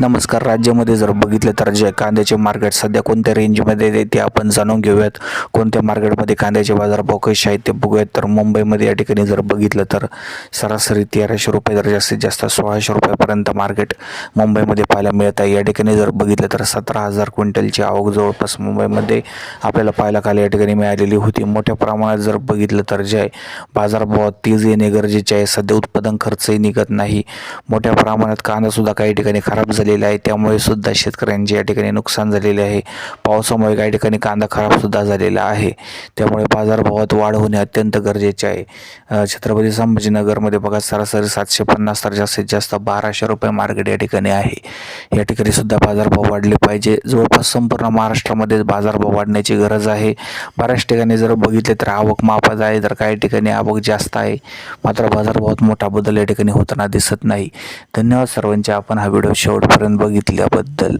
नमस्कार राज्यामध्ये जर बघितलं तर जे कांद्याचे मार्केट सध्या कोणत्या रेंजमध्ये आहे ते आपण जाणून घेऊयात. कोणत्या मार्केटमध्ये कांद्याचे बाजारभाव कसे आहेत ते बघूयात. तर मुंबईमध्ये या ठिकाणी जर बघितलं तर सरासरी तेराशे रुपये तर जास्तीत जास्त सोळाशे रुपयापर्यंत मार्केट मुंबईमध्ये पाहायला मिळत आहे. या ठिकाणी जर बघितलं तर सतरा हजार क्विंटलची आवक जवळपास मुंबईमध्ये आपल्याला पाहायला काल या ठिकाणी मिळालेली होती. मोठ्या प्रमाणात जर बघितलं तर जे आहे बाजारभावात तेज येणे गरजेचे आहे. सध्या उत्पादन खर्चही निघत नाही. मोठ्या प्रमाणात कांदासुद्धा काही ठिकाणी खराब झालेला आहे. त्यामुळे सुद्धा शेतकऱ्यांचे या ठिकाणी नुकसान झालेले आहे. पावसामुळे काही ठिकाणी कांदा खराबसुद्धा झालेला आहे. त्यामुळे बाजारभावात वाढ होणे अत्यंत गरजेचे आहे. छत्रपती संभाजीनगरमध्ये बघा सरासरी सातशे पन्नास तर जास्तीत जास्त बाराशे रुपये मार्केट या ठिकाणी आहे. या ठिकाणी सुद्धा बाजारभाव वाढले पाहिजे. जवळपास संपूर्ण महाराष्ट्रामध्ये बाजारभाव वाढण्याची गरज आहे. बऱ्याच ठिकाणी जर बघितले तर आवक मापात आहे. तर काही ठिकाणी आवक जास्त आहे. मात्र बाजारभावात मोठा बदल या ठिकाणी होताना दिसत नाही. धन्यवाद सर्वांचे. आपण हा व्हिडिओ शेवटपर्यंत बघितल्याबद्दल